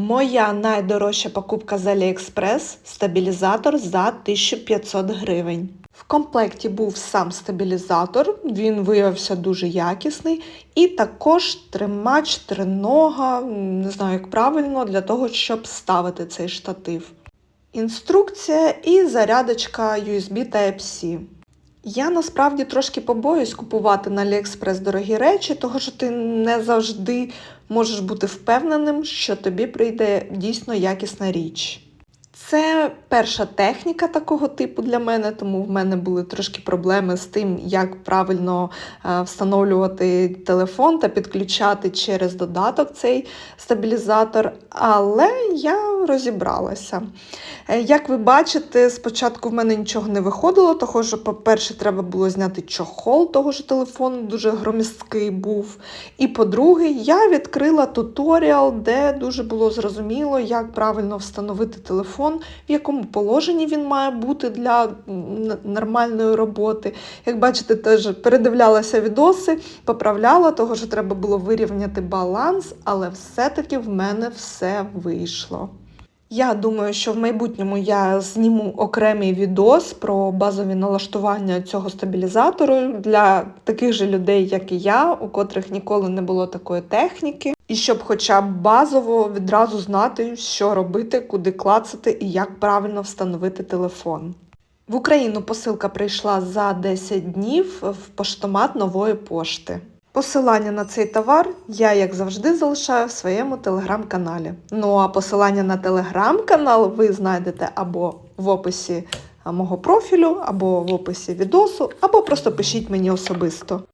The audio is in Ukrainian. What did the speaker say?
Моя найдорожча покупка з AliExpress – стабілізатор за 1500 гривень. В комплекті був сам стабілізатор, він виявився дуже якісний, і також тримач, тринога, не знаю як правильно, для того, щоб ставити цей штатив. Інструкція і зарядочка USB Type-C. Я насправді трошки побоюсь купувати на AliExpress дорогі речі, тому що ти не завжди можеш бути впевненим, що тобі прийде дійсно якісна річ. Це перша техніка такого типу для мене, тому в мене були трошки проблеми з тим, як правильно е, встановлювати телефон та підключати через додаток цей стабілізатор, але я розібралася. Е, Як ви бачите, спочатку в мене нічого не виходило, тому що, по-перше, треба було зняти чохол того ж телефону, дуже громісткий був. І по-друге, я відкрила туторіал, де дуже було зрозуміло, як правильно встановити телефон, в якому положенні він має бути для нормальної роботи. Як бачите, теж передивлялася відоси, поправляла, того що треба було вирівняти баланс, але все-таки в мене все вийшло. Я думаю, що в майбутньому я зніму окремий відос про базові налаштування цього стабілізатору для таких же людей, як і я, у котрих ніколи не було такої техніки, і щоб хоча б базово відразу знати, що робити, куди клацати і як правильно встановити телефон. В Україну посилка прийшла за 10 днів в поштомат нової пошти. Посилання на цей товар я, як завжди, залишаю в своєму телеграм-каналі. Ну а посилання на телеграм-канал ви знайдете або в описі мого профілю, або в описі відосу, або просто пишіть мені особисто.